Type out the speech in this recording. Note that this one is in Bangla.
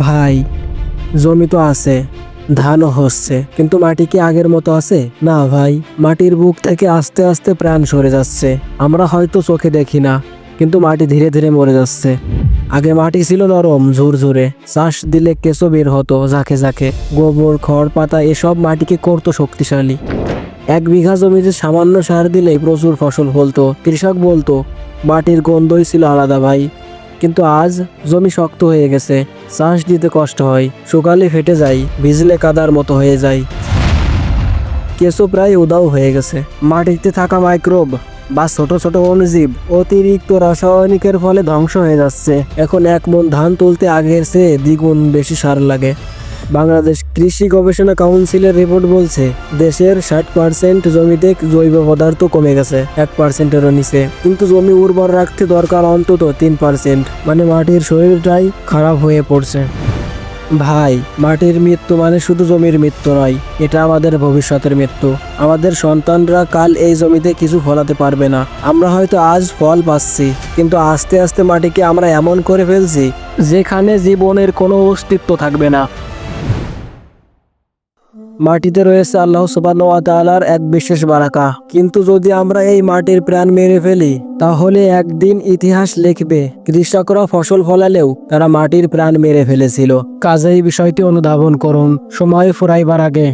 ভাই, জমি তো আছে, ধানও হচ্ছে, কিন্তু মাটি কি আগের মতো আছে? না ভাই, মাটির বুক থেকে আস্তে আস্তে প্রাণ সরে যাচ্ছে। আমরা হয়তো চোখে দেখি না, কিন্তু মাটি ধীরে ধীরে মরে যাচ্ছে। আগে মাটি ছিল নরম, ঝুরঝুরে, চাষ দিলে কেঁচো বের হতো, ঝাঁকে ঝাঁকে। গোবর খড় পাতা এসব মাটিকে করতো শক্তিশালী। এক বিঘা জমিতে সামান্য সার দিলেই প্রচুর ফসল ফলতো। কৃষক বলতো, মাটির গন্ধই ছিল আলাদা ভাই। কিন্তু আজ জমি শক্ত হয়ে গেছে। শ্বাস দিতে কষ্ট হয়। সকালে ফেটে যায়, ভিজলে কাদার মতো হয়ে যায়। কেঁচো প্রায় উদাও হয়ে গেছে। মাটিতে থাকা মাইক্রোব বা ছোট ছোট অণুজীব অতিরিক্ত রাসায়নিকের ফলে ধ্বংস হয়ে যাচ্ছে। এখন এক মন ধান তুলতে আগের চেয়ে দ্বিগুণ বেশি সার লাগে। বাংলাদেশ কৃষি গবেষণা কাউন্সিলের রিপোর্ট বলছে, দেশের ষাট পার্সেন্ট জমিতে জৈব পদার্থ কমে গেছে, এক পার্সেন্টেরও নিচে। কিন্তু জমি উর্বর রাখতে দরকার অন্তত তিন পার্সেন্ট মানে মাটির শরীরটাই খারাপ হয়ে পড়ছে। ভাই, মাটির মৃত্যু মানে শুধু জমির মৃত্যু নয়, এটা আমাদের ভবিষ্যতের মৃত্যু। আমাদের সন্তানরা কাল এই জমিতে কিছু ফলাতে পারবে না। আমরা হয়তো আজ ফল পাচ্ছি, কিন্তু আস্তে আস্তে মাটিকে আমরা এমন করে ফেলছি, যেখানে জীবনের কোনো অস্তিত্ব থাকবে না। মাটিতে রয়েছে আল্লাহ সুবাহর এক বিশেষ বারাকা। কিন্তু যদি আমরা এই মাটির প্রাণ মেরে ফেলি, তাহলে একদিন ইতিহাস লিখবে, কৃষকরা ফসল ফলালেও তারা মাটির প্রাণ মেরে ফেলেছিল। কাজেই বিষয়টি অনুধাবন করুন, সময় ফুরাইবার আগে।